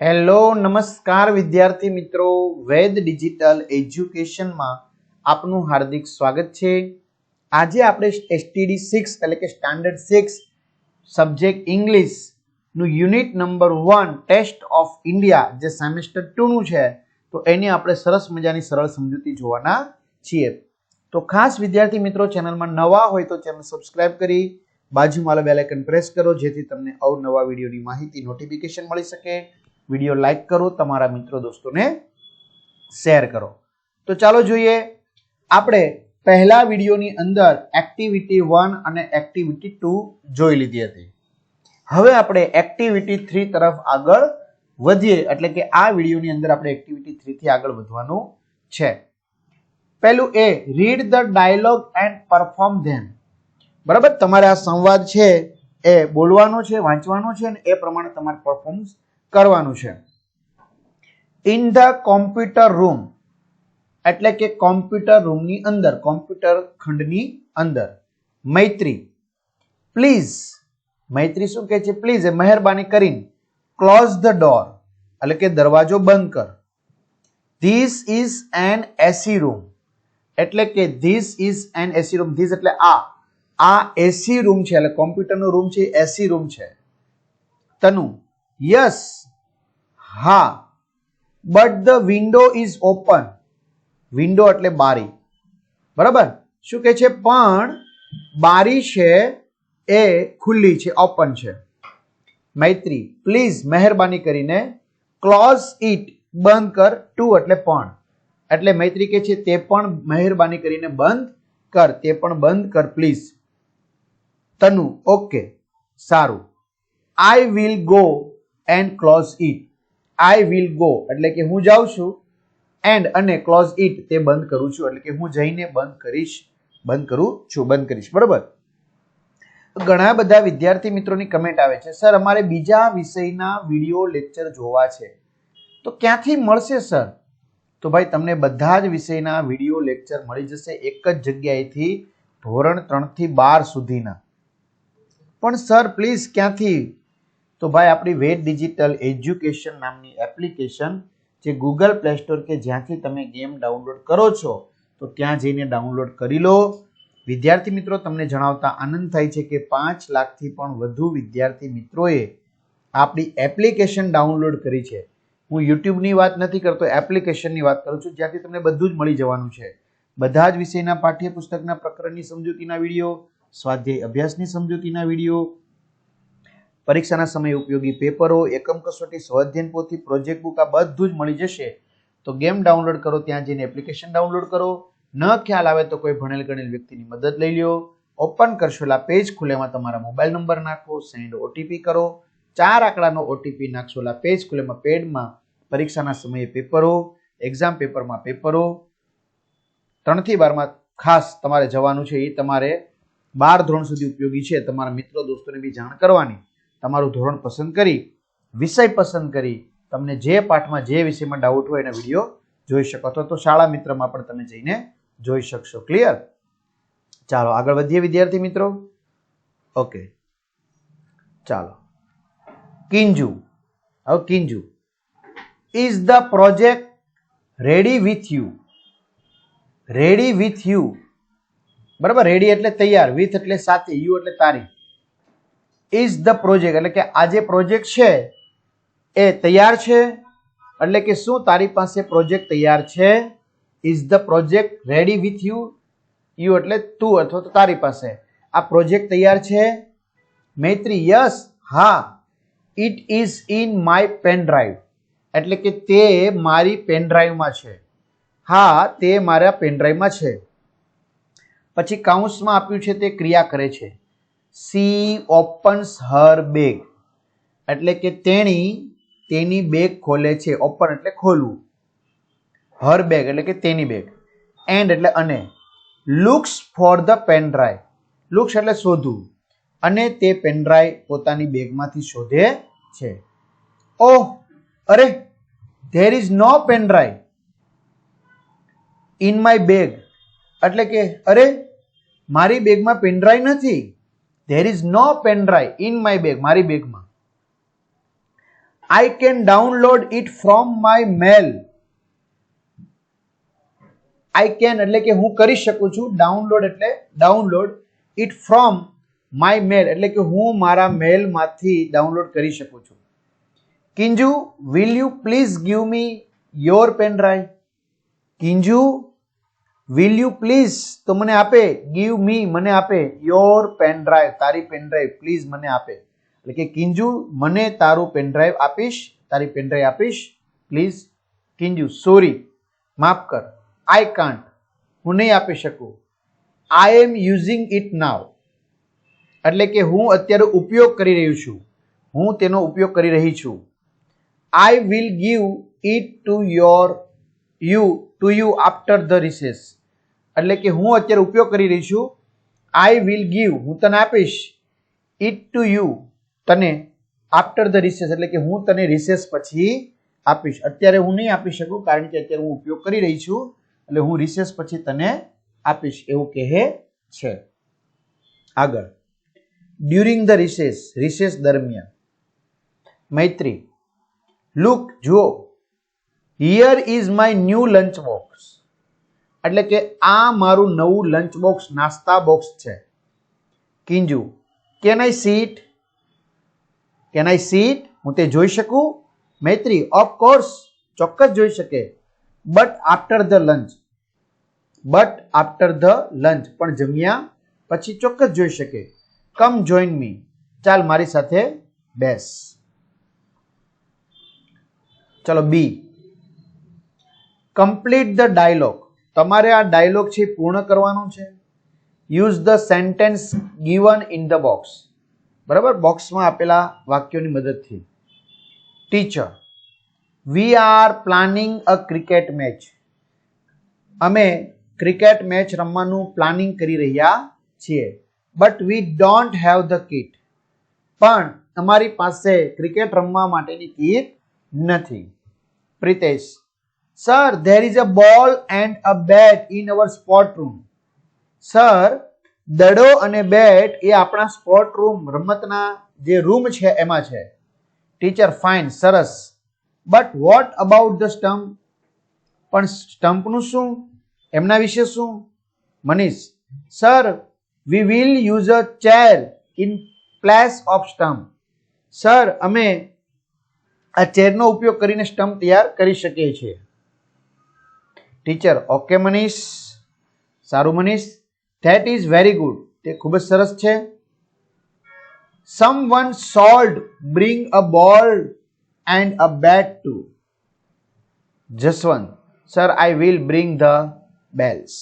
Hello, નમસ્કાર વિદ્યાર્થી મિત્રો. વેદ ડિજિટલ એજ્યુકેશનમાં આપનું હાર્દિક સ્વાગત છે. આજે આપણે એસટીડી સિક્સ એટલે કે standard six subject ઇંગ્લિશનું unit number one test of India જે સેમેસ્ટર ટુનું છે, તો એની આપણે સરસ મજાની સરળ સમજૂતી જોવાના છીએ. તો ખાસ વિદ્યાર્થી મિત્રો, ચેનલમાં નવા હોય તો ચેનલ સબસ્ક્રાઇબ કરી, બાજુમાં બેલ આઇકન પ્રેસ કરો, જેથી તમને અવનવા વિડીયોની માહિતી નોટિફિકેશન મળી શકે. વીડિયો લાઈક કરો, તમારા મિત્રો દોસ્તોને શેર કરો. તો ચાલો જોઈએ, આપણે પહેલા વિડીયોની અંદર એક્ટિવિટી વન અને એક્ટિવિટી ટુ જોઈ લીધી હતી. હવે આપણે એક્ટિવિટી થ્રી તરફ આગળ વધીએ, એટલે કે આ વિડીયોની અંદર આપણે એક્ટિવિટી થ્રી થી આગળ વધવાનું છે. પહેલું એ read the dialogue and perform them બરાબર? તમારે આ સંવાદ છે એ બોલવાનો છે, વાંચવાનો છે અને એ પ્રમાણે તમારે પરફોર્મન્સ કરવાનું છે. ઇન ધ કોમ્પ્યુટર રૂમ એટલે કે કોમ્પ્યુટર રૂમની અંદર કોમ્પ્યુટર ખંડની અંદર, મૈત્રી પ્લીઝ મૈત્રી શું કહે છે? પ્લીઝ એ મહેરબાની કરીને ક્લોઝ ધ ડોર એટલે કે દરવાજો બંધ કર. This is an AC room એટલે કે this is an AC room this એટલે આ આ એસી રૂમ છે, એટલે કોમ્પ્યુટરનો રૂમ છે એસી રૂમ છે. તનુ યસ હા. But the window is open window એટલે બારી. બરાબર? શું કે છે? પણ બારી છે એ ખુલ્લી છે, ઓપન છે. મૈત્રી પ્લીઝ મહેરબાની કરીને ક્લોઝ ઇટ બંધ કર ટુ એટલે પણ. એટલે મૈત્રી કે છે, તે પણ મહેરબાની કરીને બંધ કર, તે પણ બંધ કર પ્લીઝ તનુ ઓકે સારું. I will go and close it I will go એટલે કે હું જાઉં છું. એન્ડ અને ક્લોઝ ઇટ તે બંધ કરું છું એટલે કે હું જઈને બંધ કરીશ, બંધ કરું છું, બંધ કરીશ. બરોબર? ઘણા બધા વિદ્યાર્થી મિત્રોની કમેન્ટ આવે છે સર અમારે બીજા વિષયના વીડિયો લેક્ચર જોવા છે. તો ક્યાંથી મળશે સર તો ભાઈ, તમને બધા જ વિષયના વીડિયો લેક્ચર મળી જશે એક જ જગ્યાએથી ધોરણ ત્રણથી બાર સુધીના. પણ સર પ્લીઝ ક્યાંથી તો ભાઈ, આપણી વેટ ડિજિટલ એજ્યુકેશન નામની એપ્લિકેશન જે ગૂગલ પ્લે સ્ટોર કે જ્યાંથી તમે ગેમ ડાઉનલોડ કરો છો, તો ત્યાં જઈને ડાઉનલોડ કરી લો. વિદ્યાર્થી મિત્રો, તમને જણાવતા આનંદ થાય છે કે પાંચ લાખથી પણ વધુ વિદ્યાર્થી મિત્રોએ આપણી એપ્લિકેશન ડાઉનલોડ કરી છે. હું યુટ્યુબની વાત નથી કરતો, એપ્લિકેશનની વાત કરું છું, જ્યાંથી તમને બધું જ મળી જવાનું છે. બધા જ વિષયના પાઠ્યપુસ્તકના પ્રકરણની સમજૂતીના વીડિયો, સ્વાધ્યાય અભ્યાસની સમજૂતીના વીડિયો પરીક્ષાના સમયે ઉપયોગી પેપરો, એકમ કસોટી સ્વાધ્યન પોથી પ્રોજેક્ટ બુક આ બધું જ મળી જશે. તો ગેમ ડાઉનલોડ કરો, ત્યાં જઈને એપ્લિકેશન ડાઉનલોડ કરો. ન ખ્યાલ આવે તો કોઈ ભણેલ ગણેલ વ્યક્તિની મદદ લઈ લ્યો. ઓપન કરશો એટલે પેજ ખુલેમાં તમારા મોબાઈલ નંબર નાખો સેન્ડ ઓટીપી કરો. ચાર આંકડાનો ઓટીપી નાખશો એટલે પેજ ખુલેમાં પેડમાં પરીક્ષાના સમયે પેપરો એક્ઝામ પેપરમાં પેપરો. ત્રણથી બારમાં ખાસ તમારે જવાનું છે એ તમારે બાર ધોરણ સુધી ઉપયોગી છે. તમારા મિત્રો, દોસ્તોને બી જાણ કરવાની. તમારું ધોરણ પસંદ કરી, વિષય પસંદ કરી, તમને જે પાઠમાં જે વિષયમાં ડાઉટ હોય એના વીડિયો જોઈ શકો અથવા તો શાળા મિત્રમાં પણ તમે જઈને જોઈ શકશો. ક્લિયર ચાલો, આગળ વધીએ વિદ્યાર્થી મિત્રો. ઓકે ચાલો. કિંજુ. હવે Kinju. Is the project ready with you ready with you બરાબર? રેડી એટલે તૈયાર વિથ એટલે સાથે યુ એટલે તારી. ઇઝ ધ પ્રોજેક્ટ એટલે કે આ જે પ્રોજેક્ટ છે, એ તૈયાર છે. એટલે કે શું તારી પાસે પ્રોજેક્ટ તૈયાર છે? Is the project ready with you you એટલે તું અથવા તો તારી પાસે. આ પ્રોજેક્ટ તૈયાર છે? મૈત્રી યસ હા. It is in my pen drive એટલે કે તે મારી પેન ડ્રાઈવમાં છે. હા, તે મારા પેન ડ્રાઈવમાં છે. પછી કાઉન્સમાં આપ્યું છે તે ક્રિયા કરે છે. She opens her bag. એટલે કે તેણી તેની બેગ ખોલે છે. ઓપન એટલે ખોલવું. હર બેગ એટલે કે તેની બેગ. એન્ડ એટલે અને. Looks for the pen drive. Looks એટલે શોધવું. અને તે પેન ડ્રાઈવ પોતાની બેગમાંથી શોધે છે. ઓહ, અરે there is no pen drive in my bag એટલે કે, અરે, મારી બેગમાં પેન ડ્રાઈવ નથી. There is no pen drive in my bag મારી બેગમાં I can download it from my mail I can એટલે કે હું કરી શકું છું ડાઉનલોડ એટલે download it from my mail એટલે કે હું મારા મેલમાંથી ડાઉનલોડ કરી શકું છું. Kinju will you please give me your pen drive Kinju will you please તો મને આપે ગીવ મી મને આપે યોર પેન ડ્રાઈવ તારી પેન ડ્રાઈવ પ્લીઝ મને આપે. એટલે કે, કિંજુ, મને તારું પેન ડ્રાઈવ આપીશ, તારી પેન ડ્રાઈવ આપીશ પ્લીઝ કિંજુ સોરી માફ કર આઈ કાન્ટ હું નહીં આપી શકું. આઈ એમ યુઝિંગ ઇટ નાવ એટલે કે, હું અત્યારે ઉપયોગ કરી રહ્યું છું. હું તેનો ઉપયોગ કરી રહી છું. I will give it to your you to you after the recess એટલે કે હું અત્યારે ઉપયોગ કરી રહી છું આઈ વિલ ગીવ હું તને આપીશ ઇટ ટુ યુ તને આફ્ટર ધ રિસેસ એટલે કે હું તને રિસેસ પછી આપીશ. અત્યારે હું નહીં આપી શકું, કારણ કે અત્યારે હું ઉપયોગ કરી રહી છું, એટલે હું રિસેસ પછી તને આપીશ. એવું કહે છે. આગળ. ડ્યુરિંગ ધ રિસેસ રિસેસ દરમિયાન. મૈત્રી લુક જુઓ here is my new lunch box એટલે કે આ મારું નવું લંચ બોક્સ નાસ્તા બોક્સ છે. Kinju can I see it can I see it હું તે જોઈ શકું? મૈત્રી ઓફકોર્સ ચોક્કસ જોઈ શકે. But after the lunch but after the lunch પણ જમ્યા પછી ચોક્કસ જોઈ શકે. કમ જોઈન મી ચાલ મારી સાથે બેસ. ચલો બી કમ્પ્લીટ ધ ડાયલોગ તમારે આ ડાયલોગ છે પૂર્ણ કરવાનું છે. Use the sentence given in the box બરાબર? બોક્સમાં આપેલા વાક્યોની મદદથી. Teacher we are planning a cricket match અમે ક્રિકેટ મેચ રમવાનું પ્લાનિંગ કરી રહ્યા છીએ. But we don't have the kit પણ અમારી પાસે ક્રિકેટ રમવા માટેની કીટ નથી. Pritesh sir there is a ball and a bat in our sport room sir દડો અને બેટ એ આપણા સ્પોર્ટ રૂમ રમતના જે રૂમ છે, એમાં છે. ટીચર ફાઇન સરસ. But what about the stump પણ સ્ટમ્પનું શું? એમના વિશે શું? Manish sir we will use a chair in place of stump sir અમે આ ચેરનો ઉપયોગ કરીને સ્ટમ્પ તૈયાર કરી શકીએ છીએ. ટીચર ઓકે મનીષ સારું Manish that is very good તે ખૂબ જ સરસ છે. Someone should bring a ball and a bat to Jaswant sir I will bring the bails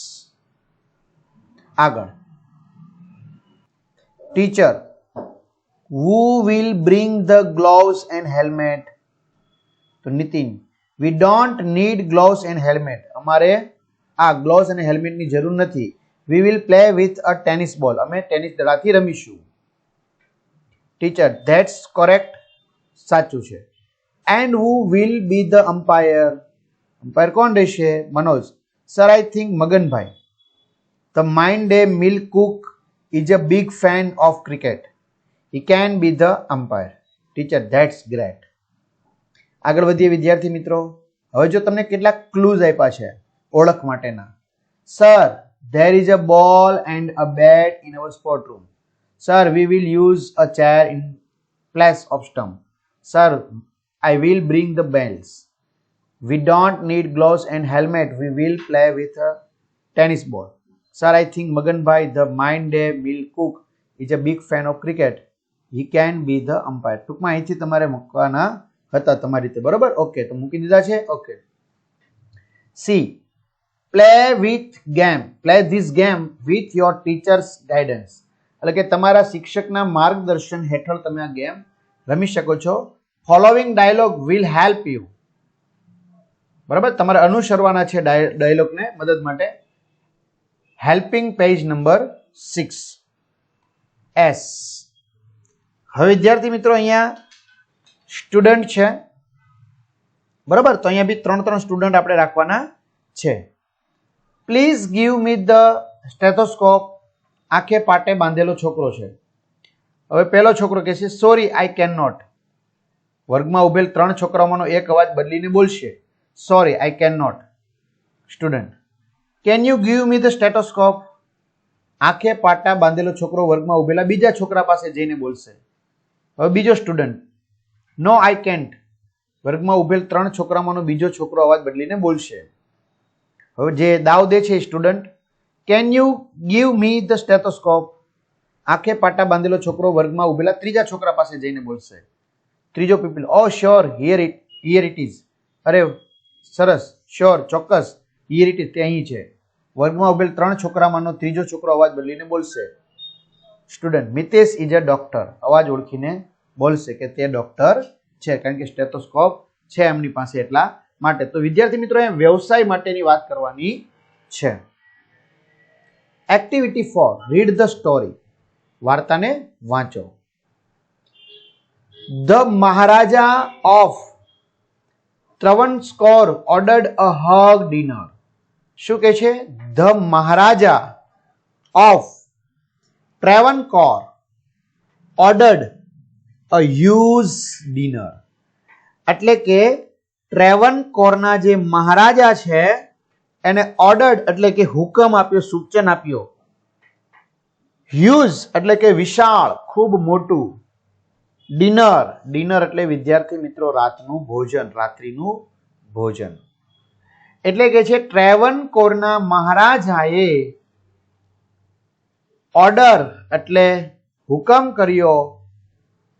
આગળ. Teacher who will bring the gloves and helmet તો Nitin we don't need gloves and helmet અમારે આ gloves અને હેલ્મેટની જરૂર નથી. We will play with a tennis ball અમે tennis દડાથી રમીશું. ટીચર ધેટ્સ કોરેક્ટ સાચું છે. And who will be the umpire umpire કોણ રહેશે? Manoj. Sir I think Maganbhai. The mid day meal cook is a big fan of cricket he can be the umpire teacher that's great આગળ વધીએ વિદ્યાર્થી મિત્રો. હવે જો તમને કેટલાક ક્લૂઝ આપ્યા છે ઓળખ માટેના. Sir there is a ball and a bat in our sport room sir we will use a chair in place of stump sir I will bring the bails we don't need gloves and helmet we will play with a tennis ball sir I think Maganbhai the mid day meal cook is a big fan of cricket he can be the umpire ટૂંકમાં અહીંથી તમારે મૂકવાના હતા તમારી રીતે. બરોબર? Okay તો મૂકી દીધા છે? Okay see play with game play this game with your teachers guidance એટલે કે તમારા શિક્ષકના માર્ગદર્શન હેઠળ તમે આ ગેમ રમી શકો છો. Following dialogue will help you બરાબર? તમારે અનુસરવાના છે ડાયલોગને મદદ માટે. Helping page number six S હવે વિદ્યાર્થી મિત્રો અહીંયા સ્ટુડન્ટ છે. બરાબર? તો અહીંયા બી ત્રણ ત્રણ સ્ટુડન્ટ આપણે રાખવાના છે. Please give me the stethoscope આંખે પાટે બાંધેલો છોકરો છે. હવે પહેલો છોકરો કહે છે સોરી આઈ કેન નોટ વર્ગમાં ઉભેલ ત્રણ છોકરાઓમાંનો એક અવાજ બદલીને બોલશે. Sorry I can not student can you give me the stethoscope આંખે પાટા બાંધેલો છોકરો વર્ગમાં ઉભેલા બીજા છોકરા પાસે જઈને બોલશે. હવે બીજો સ્ટુડન્ટ નો આઈ કેન્ટ વર્ગમાં ઉભેલ ત્રણ છોકરામાંનો બીજો છોકરો અવાજ બદલીને બોલશે. હવે જે દાવ દે છે student can you give me the stethoscope આંખે પાટા બાંધેલો છોકરો વર્ગમાં ઉભેલા ત્રીજા છોકરા પાસે જઈને બોલશે. ત્રીજો people oh sure here it here it is અરે, સરસ શ્યોર ચોક્કસ હિયર ઇટ ઇઝ તે અહીં છે. વર્ગમાં ઉભેલ ત્રણ છોકરામાંનો ત્રીજો છોકરો અવાજ બદલીને બોલશે. Student Mitesh is a doctor અવાજ ઓળખીને બોલશે કે તે ડોક્ટર છે, કારણ કે સ્ટેથોસ્કોપ છે એમની પાસે એટલા માટે. તો વિદ્યાર્થી મિત્રો એ વ્યવસાય માટેની વાત કરવાની છે. Activity four read the story વાર્તાને વાંચો. The Maharaja of Travancore ordered a huge dinner શું કે છે? The Maharaja of Travancore ordered a huge dinner એટલે કે ટ્રેવનકોરના જે મહારાજા છે, એને ઓર્ડર્ડ એટલે કે હુકમ આપ્યો, સૂચન આપ્યો. હ્યુઝ એટલે કે વિશાળ, ખૂબ મોટું. ડિનર ડિનર એટલે વિદ્યાર્થી મિત્રો, રાતનું ભોજન, રાત્રિનું ભોજન. એટલે કે છે, ટ્રેવન કોરના મહારાજાએ ઓર્ડર એટલે હુકમ કર્યો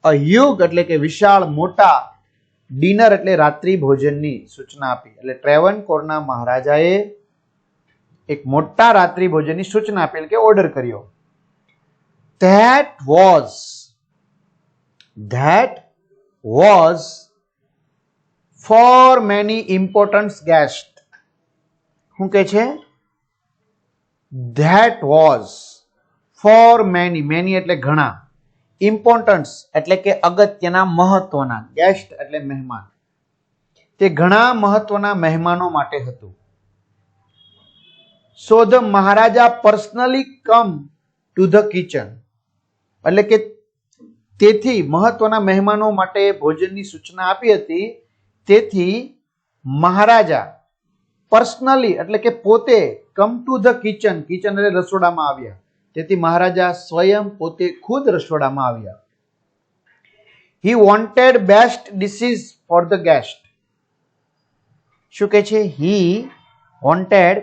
અયુગ એટલે કે વિશાળ, મોટા ડિનર એટલે રાત્રિ ભોજનની સૂચના આપી. એટલે ટ્રેવન કોરના મહારાજાએ એક મોટા રાત્રિ ભોજનની સૂચના આપી કે ઓર્ડર કર્યો. That was that was for many important guest શું કે છે? That was for many many એટલે ઘણા. ઇમ્પોર્ટન્સ એટલે કે અગત્યના મહત્વના ગેસ્ટ એટલે મહેમાન. તે ઘણા મહત્વના મહેમાનો માટે હતું. So the Maharaja personally come to the kitchen એટલે કે તેથી મહત્વના મહેમાનો માટે ભોજનની સૂચના આપી હતી. તેથી મહારાજા પર્સનલી એટલે કે પોતે come to the kitchen kitchen એટલે રસોડામાં આવ્યા. તેથી મહારાજા સ્વયં પોતે ખુદ રસોડામાં આવ્યા. He wanted best dishes for the guest શું કે છે? He wanted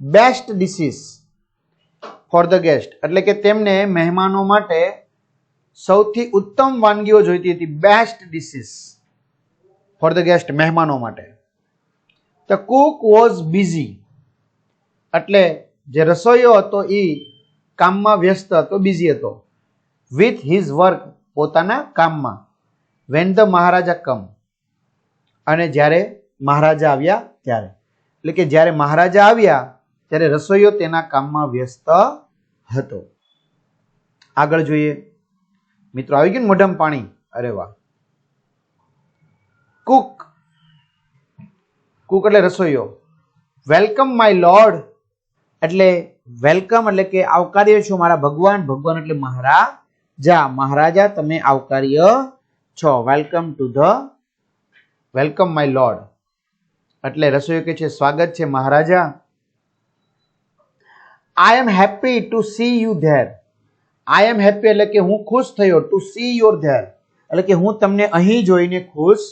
best dishes for the guest એટલે કે તેમને મહેમાનો માટે સૌથી ઉત્તમ વાનગીઓ જોઈતી હતી. Best dishes for the guest મહેમાનો માટે. ધ કુક વોઝ બિઝી એટલે જે રસોઈયો હતો એ કામમાં વ્યસ્ત હતો બિઝી હતો. વિથ હિઝ વર્ક પોતાના કામમાં. વેન ધ મહારાજા કમ અને જ્યારે મહારાજા આવ્યા ત્યારે. એટલે કે જ્યારે મહારાજા આવ્યા, ત્યારે રસોઈયો તેના કામમાં વ્યસ્ત હતો. આગળ જોઈએ. મિત્રો, આવી ગયું મોઢામાં પાણી? અરે વાહ. કુક કુક એટલે રસોઈયો. વેલકમ માય લોર્ડ એટલે વેલકમ એટલે કે આવકાર્ય છો મારા ભગવાન. ભગવાન એટલે મહારાજા. મહારાજા, તમે આવકાર્ય છો. Welcome to the welcome my lord એટલે રસોઈ કે છે, સ્વાગત છે Maharaja. I am happy to see you there I am happy એટલે કે હું ખુશ થયો ટુ સી યોર ધેર એટલે કે હું તમને અહીં જોઈને ખુશ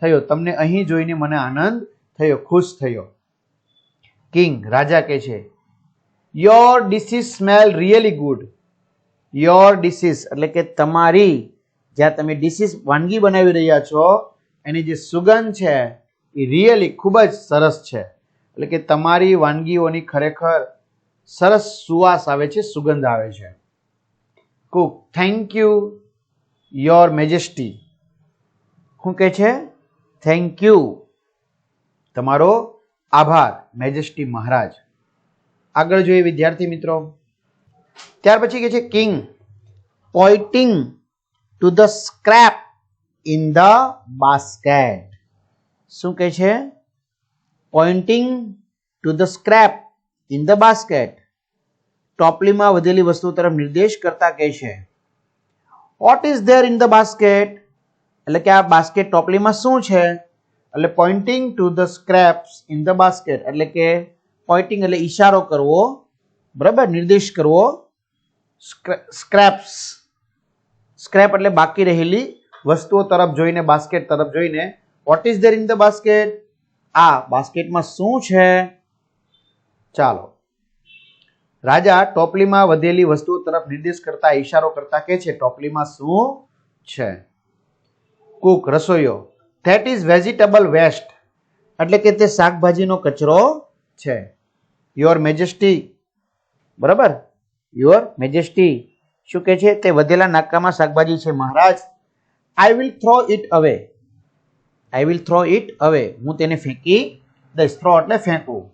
થયો. તમને અહીં જોઈને મને આનંદ થયો, ખુશ થયો. કિંગ રાજા કે છે your dishes smell really good your dishes એટલે કે તમારી, જ્યાં તમે ડિસીઝ વાનગી બનાવી રહ્યા છો, એની જે સુગંધ છે, એ રિયલી ખૂબ જ સરસ છે. એટલે કે તમારી વાનગીઓની ખરેખર સરસ સુવાસ આવે છે, સુગંધ આવે છે. Cook thank you your majesty શું કહે છે? થેન્ક યુ તમારો આભાર મેજેસ્ટી મહારાજ. આગળ જોઈએ વિદ્યાર્થી મિત્રો. ત્યાર પછી કે છે king. Pointing to the scrap in the basket શું કે છે? Pointing to the scrap in the basket ટોપલીમાં વધેલી વસ્તુ તરફ નિર્દેશ કરતા કહે છે. What is there in the basket એટલે કે આ બાસ્કેટ ટોપલીમાં શું છે? એટલે pointing to the scraps in the basket એટલે કે પોઇન્ટિંગ એટલે ઈશારો કરવો, બરાબર? નિર્દેશ કરવો. સ્ક્રેપ્સ સ્ક્રેપ એટલે બાકી રહેલી વસ્તુઓ તરફ જોઈને બાસ્કેટ તરફ જોઈને. What is there in the basket આ બાસ્કેટમાં શું છે? ચાલો. રાજા ટોપલીમાં વધેલી વસ્તુઓ તરફ નિર્દેશ કરતા, ઈશારો કરતા કે છે, ટોપલીમાં શું છે? કુક, રસોઈયો. ધેટ ઇઝ વેજીટેબલ વેસ્ટ એટલે કે તે શાકભાજીનો કચરો છે. યોર મેજેસ્ટી બરાબર? યોર મેજેસ્ટી શું કહે છે? તે વધેલા નાકામાં શાકભાજી છે, Maharaj. I will throw it away I will throw it અવે હું તેને ફેંકી દઈશ. થ્રો એટલે ફેંકવું.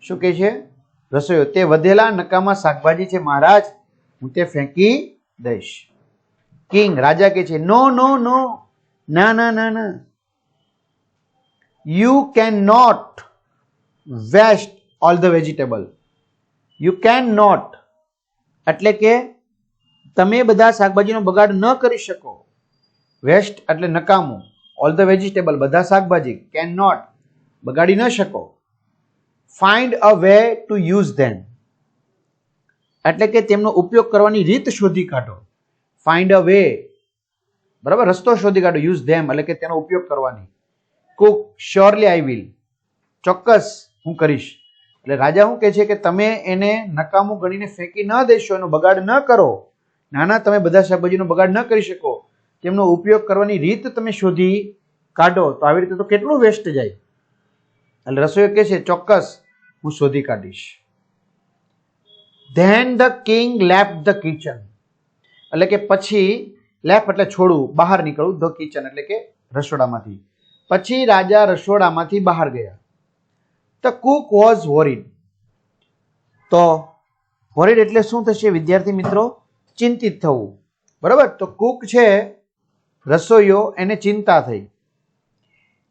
શું કહે છે? રસોઈયો, તે વધેલા નકામાં શાકભાજી છે, મહારાજ. હું તે ફેંકી દઈશ. કિંગ રાજા કે છે નો નો નો ના ના ના ના. You can not waste all the vegetable you can not એટલે કે તમે બધા શાકભાજીનો બગાડ ન કરી શકો. વેસ્ટ એટલે નકામું. ઓલ ધ વેજીટેબલ બધા શાકભાજી કેન નોટ બગાડી ન શકો. Find a way to use them એટલે કે તેમનો ઉપયોગ કરવાની રીત શોધી કાઢો. ફાઇન્ડ અ વે બરાબર? રસ્તો શોધી કાઢો. યુઝ ધેમ એટલે કે તેનો ઉપયોગ કરવાની. કુક શ્યોરલી આઈ વિલ ચોક્કસ હું કરીશ. એટલે રાજા શું કહે છે કે તમે એને નકામું ગણીને ફેંકી ન દેશો, એનો બગાડ ન કરો. નાના, તમે બધા શાકભાજીનો બગાડ ન કરી શકો. તેમનો ઉપયોગ કરવાની રીત તમે શોધી કાઢો. તો આવી રીતે તો કેટલું વેસ્ટ જાય. એટલે રસોઈ કહે છે, ચોક્કસ, હું શોધી કાઢીશ. Then the king left the kitchen એટલે કે પછી લેફ એટલે છોડવું, બહાર નીકળવું ધ કિચન એટલે કે રસોડામાંથી. પછી રાજા રસોડામાંથી બહાર ગયા. ધ કુક વોઝ વોરિડ તો વોરિડ એટલે શું થશે? વિદ્યાર્થી મિત્રો, ચિંતિત થવું. બરાબર? તો કુક છે, રસોઈયો, એને ચિંતા થઈ.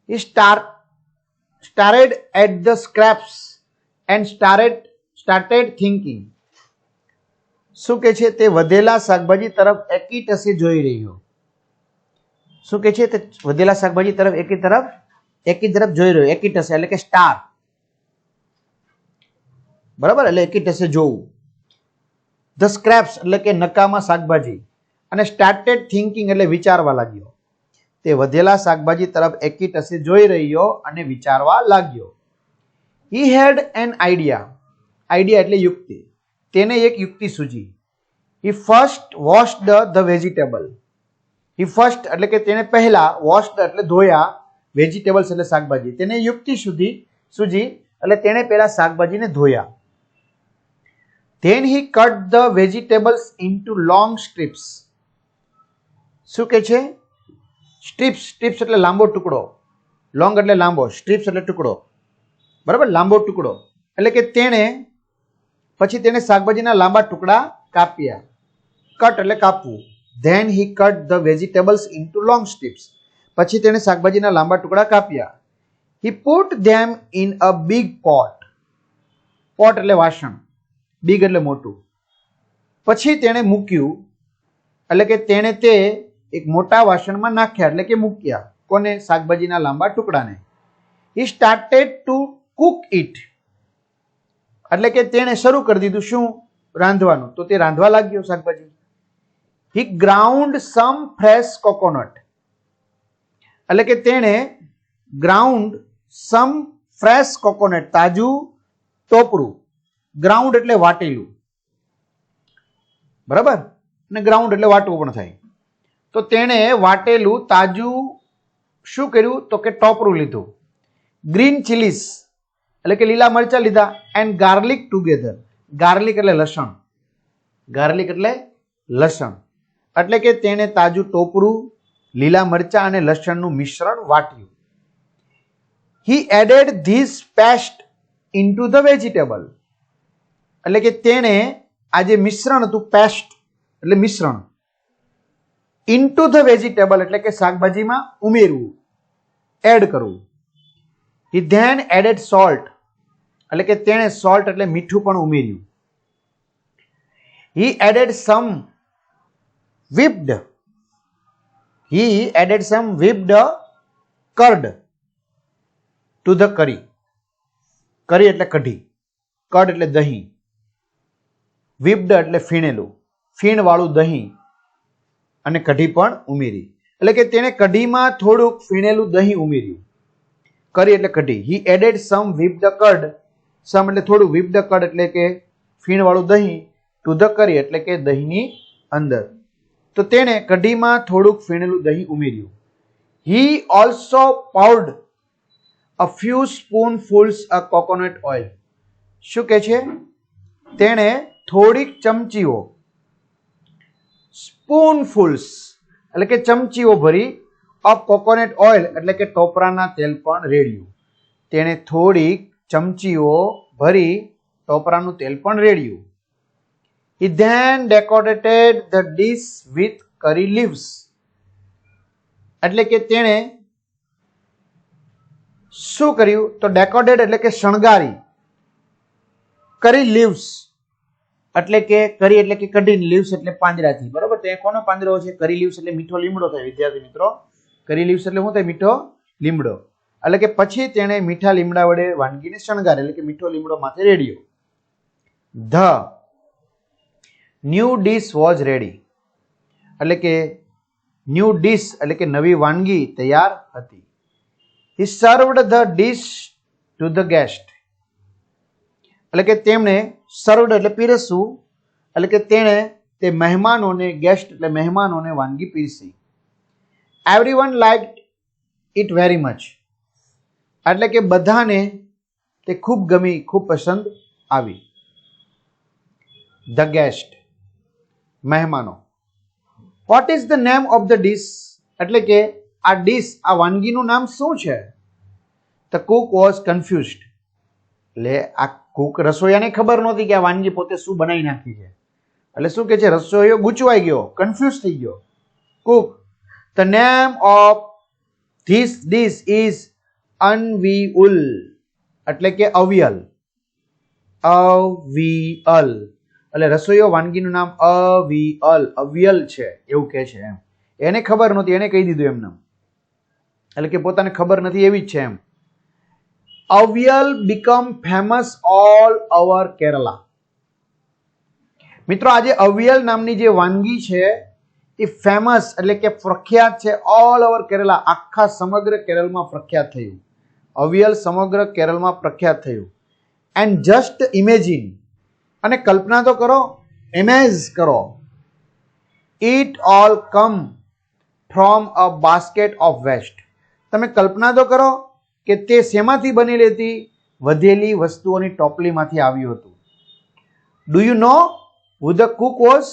He star stared at the scraps and stared started thinking શું કે છે? તે વધેલા શાકભાજી તરફ એકી ટસે જોઈ રહ્યો. શું કે છે? તે વધેલા શાકભાજી તરફ એકી તરફ એકી તરફ જોઈ રહ્યો. એકી ટસે એટલે કે સ્ટાર બરાબર? એટલે એકી ટસે જોવું. ધ સ્ક્રેપ્સ એટલે કે નકામા શાકભાજી. અને સ્ટાર્ટેડ થિંકિંગ એટલે વિચારવા લાગ્યો. તે વધેલા શાકભાજી તરફ એકી જોઈ રહ્યો અને વિચારવા લાગ્યો. He had an idea idea એટલે યુક્તિ. તેને એક યુક્તિ સૂજી. He first wash the vegetable he first એટલે કે તેને પહેલા વોશ્ડ એટલે ધોયા વેજીટેબલ્સ એટલે શાકભાજી. તેને યુક્તિ સુધી, સૂજી, એટલે તેણે પહેલા શાકભાજીને ધોયા. Then he cut the vegetables into long strips શું કે છે? સ્ટ્રીપ્સ સ્ટ્રીપ્સ એટલે લાંબો ટુકડો. લોંગ એટલે લાંબો સ્ટ્રીપ્સ એટલે ટુકડો. બરાબર? લાંબો ટુકડો. એટલે કે તેણે, પછી તેણે શાકભાજીના લાંબા ટુકડા કાપ્યા. કટ એટલે કાપવું. Then he cut the vegetables into long strips પછી તેણે શાકભાજીના લાંબા ટુકડા કાપ્યા. He put them in a big pot pot એટલે વાસણ. બિગ એટલે મોટું. પછી તેણે મૂક્યું, એટલે કે તેણે તે એક મોટા વાસણમાં નાખ્યા, એટલે કે મૂક્યા. કોને? શાકભાજીના લાંબા ટુકડાને. He started to cook it એટલે કે તેણે શરૂ કરી દીધું શું? રાંધવાનું. તો તે રાંધવા લાગ્યો શાકભાજી. He ground some fresh coconut એટલે કે તેણે ગ્રાઉન્ડ સમ ફ્રેશ કોકોનટ તાજું, ટોપરું. ગ્રાઉન્ડ એટલે વાટેલું. બરાબર? અને ગ્રાઉન્ડ એટલે વાટવું પણ થાય. તો તેણે વાટેલું તાજું શું કર્યું? તો કે ટોપરું લીધું. ગ્રીન ચીલીસ એટલે કે લીલા મરચાં લીધા એન્ડ ગાર્લિક ટુગેધર ગાર્લિક એટલે લસણ. ગાર્લિક એટલે લસણ. એટલે કે તેણે તાજું ટોપરું, લીલા મરચાં અને લસણનું મિશ્રણ વાટ્યું. He added this paste into the vegetable એટલે કે તેણે આ જે મિશ્રણ હતું, પેસ્ટ, એટલે મિશ્રણ ઇન્ટુ ધ વેજીટેબલ એટલે કે શાકભાજીમાં ઉમેરવું, એડ કરવું. હી ધેન એડેડ સોલ્ટ એટલે કે તેણે સોલ્ટ એટલે મીઠું પણ ઉમેર્યું. He added some whipped he added some whipped curd to the curry curry એટલે કઢી કડ એટલે દહીં. Whipped એટલે ફીણેલું. ફીણવાળું દહીં અને કઢી પણ ઉમેરી. એટલે કે તેણે કઢીમાં થોડુંક ફીણેલું દહીં ઉમેર્યું. કરી એટલે કઢી. હી એડેડ સમ વિપ્ડ કડ સમ એટલે થોડું વિપ્ડ કડ એટલે કે ફીણવાળું દહીં ટુ ધ કરી એટલે કે દહીંની અંદર. તો તેણે કઢીમાં થોડુંક ફીણેલું દહીં ઉમેર્યું. He also poured a few spoonfuls a coconut oil શું કે છે? તેણે થોડીક ચમચીઓ સ્પૂનફુલ્સ, એટલે કે ચમચીઓ ભરી ઓફ કોકોનટ ઓઇલ એટલે કે ટોપરાના તેલ પણ રેડ્યું. તેણે થોડીક ચમચીઓ ભરી ટોપરાનું તેલ પણ રેડ્યું. He then decorated the dish with curry leaves એટલે કે તેણે શું કર્યું? તો ડેકોરેટેડ એટલે કે શણગારી. કરી લીવ્સ એટલે કે કરી એટલે કે કઢી લીવ્સ એટલે પાંજરાથી, બરોબર? તો એ કોનો પાંદરો છે? કરી લીવ્સ એટલે મીઠો લીમડો થાય, વિદ્યાર્થી મિત્રો. કરી લીવ્સ એટલે શું થાય? મીઠો લીમડો. એટલે કે પછી તેણે મીઠા લીમડા વડે વાનગીને શણગાર, એટલે કે મીઠો લીમડો માથે રેડ્યો. The new dish was ready. એટલે કે ન્યૂ ડીશ, એટલે કે નવી વાનગી તૈયાર હતી. He served the dish to the guest એટલે કે તેમણે સર્વડ એટલે પીરસવું. એટલે કે તેણે તે મહેમાનોને ગેસ્ટ એટલે મહેમાનોને વાનગી પીરસી. Everyone like it very much એટલે કે બધાને તે ખૂબ ગમી, ખૂબ પસંદ આવી. ધ ગેસ્ટ મહેમાનો. What is the name of the dish એટલે કે આ ડીશ આ વાનગીનું નામ શું છે? ધ કુક વોઝ કન્ફ્યુઝડ એટલે આ કુક રસોઈયાને ખબર નહોતી કે આ વાનગી પોતે શું બનાવી નાખી છે. એટલે શું કે છે, રસોઈયો ગૂંચવાઈ ગયો કન્ફ્યુઝ થઈ ગયો. Cook, the name of this dish is avial, એટલે કે અવિયલ. અવિઅલ એટલે રસોઈયો વાનગીનું નામ અવિઅલ અવિયલ છે, એવું કહે છે એમ. એને ખબર નહોતી, એને કહી દીધું એમને એટલે કે પોતાને ખબર નથી, એવી જ છે એમ. Avial become famous all over Kerala મિત્રો, આજે અવિયલ નામની જે વાનગી છે, એ ફેમસ એટલે કે પ્રખ્યાત છે ઓલ ઓવર કેરલા આખા સમગ્ર કેરળમાં પ્રખ્યાત થયું. અવિયલ સમગ્ર કેરળમાં પ્રખ્યાત થયું? એન્ડ જસ્ટ ઇમેજિન અને કલ્પના તો કરો ઇમેજ કરો. It all come from a basket of waste તમે કલ્પના તો કરો કે તે શેમાંથી બનેલી હતી? વધેલી વસ્તુઓની ટોપલીમાંથી આવ્યું હતું. Do you know who the cook was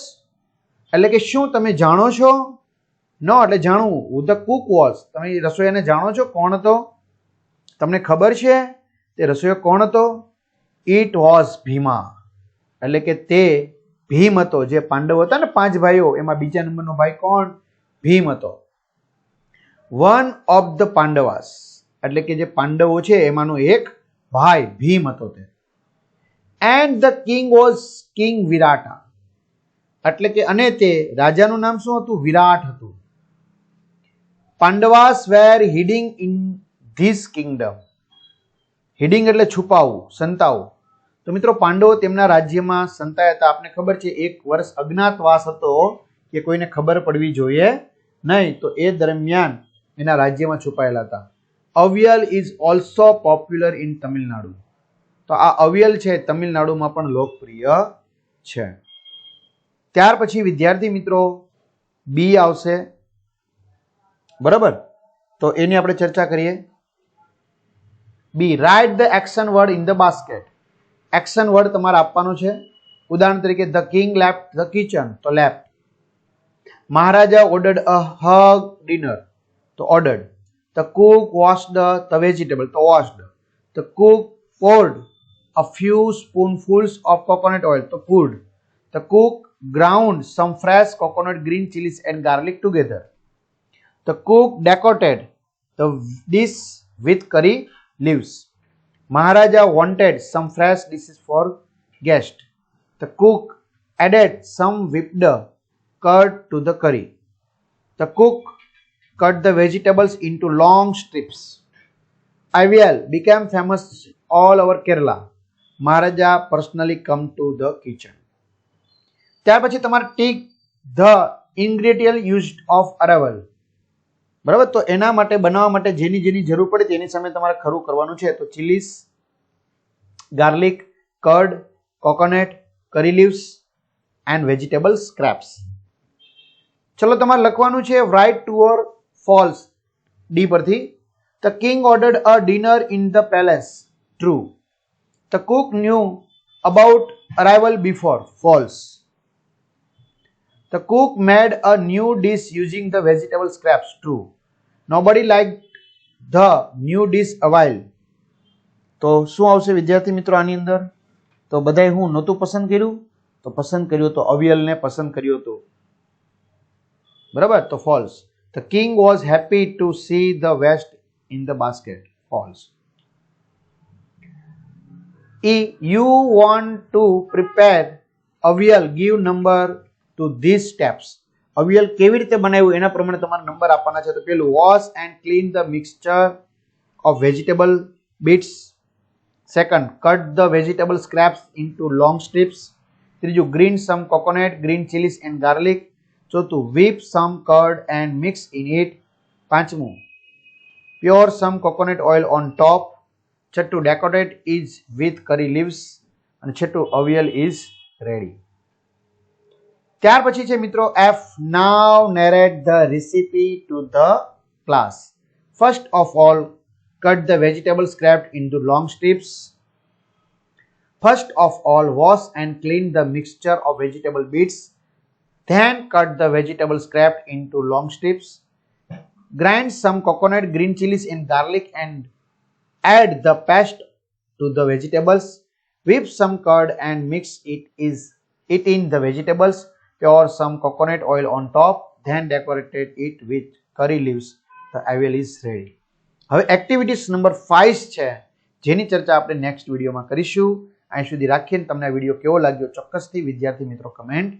એટલે કે શું તમે જાણો છો? નો એટલે જાણવું. હુ ધ કુક વોઝ તમે રસોઈયાને જાણો છો? કોણ હતો? તમને ખબર છે? તે રસોઈયો કોણ હતો? It was Bhima. એટલે કે તે ભીમ હતો, જે પાંડવ હતા ને પાંચ ભાઈઓ, એમાં બીજા નંબરનો ભાઈ કોણ? ભીમ હતો. One of the Pandavas. એટલે કે જે પાંડવો છે, એમાંનો એક ભાઈ ભીમ હતો તે. And the king was king Virata એટલે કે અને તે રાજાનું નામ શું હતું? વિરાટ હતું. Pandavas were hiding in this kingdom hiding એટલે છુપાવવું સંતાવું તો મિત્રો, પાંડવો તેમના રાજ્યમાં સંતાયા હતા. આપને ખબર છે, એક વર્ષ અજ્ઞાતવાસ હતો કે કોઈને ખબર પડવી જોઈએ નહીં. તો એ દરમિયાન એના રાજ્યમાં છુપાયેલા હતા. Avial is also popular in Tamil Nadu તો આ અવિયલ છે તમિલનાડુમાં પણ લોકપ્રિય છે. ત્યાર પછી વિદ્યાર્થી મિત્રો બી આવશે. બરાબર? તો એની આપણે ચર્ચા કરીએ. B write the action word in the basket action word તમારે આપવાનો છે. ઉદાહરણ તરીકે the king left the kitchen તો left Maharaja ordered a huge dinner તો ordered The cook washed the, the vegetable, the washed. The cook poured a few spoonfuls of coconut oil, the food. The cook ground some fresh coconut green chilies and garlic together. The cook decorated the dish with curry leaves. Maharaja wanted some fresh dishes for guests. The cook added some whipped curd to the curry. The cook cut the vegetables into long strips. IVL became famous all over Kerala. Maharaja personally come to the kitchen. ત્યાર પછી તમારે tick the ingredient used of avial બરાબર તો એના માટે, બનાવવા માટે જેની જેની જરૂર પડે તેની સામે તમારે ખરું કરવાનું છે તો chillies garlic curd coconut curry leaves and vegetable scraps ચલો, તમારે લખવાનું છે write true or false D પરથી the king ordered a dinner in the palace true the cook knew about arrival before false the cook made a new dish using the vegetable scraps true nobody like the new dish avial તો શું આવશે વિદ્યાર્થી મિત્રો આની અંદર? તો બધાએ હું નહોતું પસંદ કર્યું? તો પસંદ કર્યું તો અવિયલને પસંદ કર્યું હતું. બરાબર? તો false the king was happy to see the waste in the basket false E you want to prepare avial give number to this steps avial કેવી રીતે બનાવ્યું? એના પ્રમાણે તમારે નંબર આપવાના છે. તો પેલું wash and clean the mixture of vegetable bits second cut the vegetable scraps into long strips ત્રીજું grind some coconut green chillies and garlic ચોથું whip some curd and mix in it પાંચમું pour some coconut oil on top છઠ્ઠું decorate is with curry leaves અને છઠ્ઠું avial is ready ત્યાર પછી છે મિત્રો F now narrate the recipe to the class first of all cut the vegetable scrapped into long strips. First of all, wash and clean the mixture of vegetable bits. Then cut the vegetable scrap into long strips. Grind some coconut, green chilies and garlic and add the paste to the vegetables. Whip some curd and mix it is it in the vegetables. Pour some coconut oil on top. Then decorate it with curry leaves. The avial is ready. હવે activities number five છે જેની ચર્ચા આપણે next વિડીયોમાં કરીશું અહીં સુધી રાખીને તમને આ વીડિયો કેવો લાગ્યો ચોક્કસથી વિદ્યાર્થી મિત્રો કમેન્ટ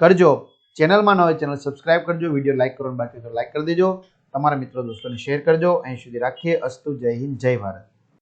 કરજો. ચેનલમાં ન હોય ચેનલ સબસ્ક્રાઇબ કરજો, વીડિયો લાઇક કરવાનું બાકી તો લાઇક કરી દેજો. તમારા મિત્રો, દોસ્તોને શેર કરજો. અહીં સુધી રાખીએ. અસ્તુ, જય હિન્દ, જય ભારત.